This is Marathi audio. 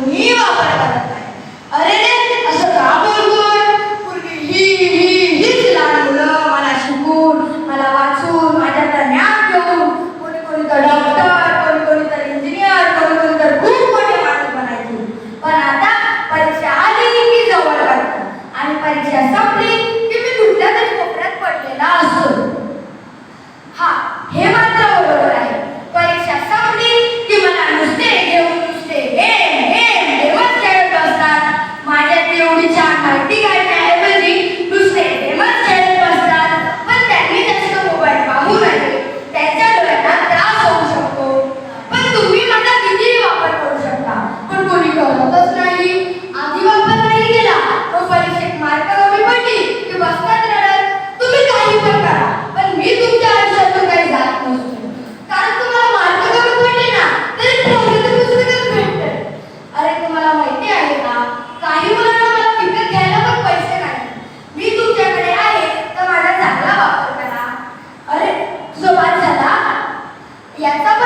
に分かった माहिती काढण्याऐवजी दुसरे गेमच खेळत बसतात. पण त्यांनी जास्त मोबाईल पाहू नये. त्यांच्या डोळ्यांना त्रास होऊ शकतो. पण तुम्ही माझा कितीही वापर करू शकता पण कोणी करतच नाही. आधी वापर नाही केला तो परीक्षेत मार्क कमी पडली की बसतात रडत. तुम्ही काही पण करा पण मी तुमच्या आयुष्यातून काही जात नसतो. Y hasta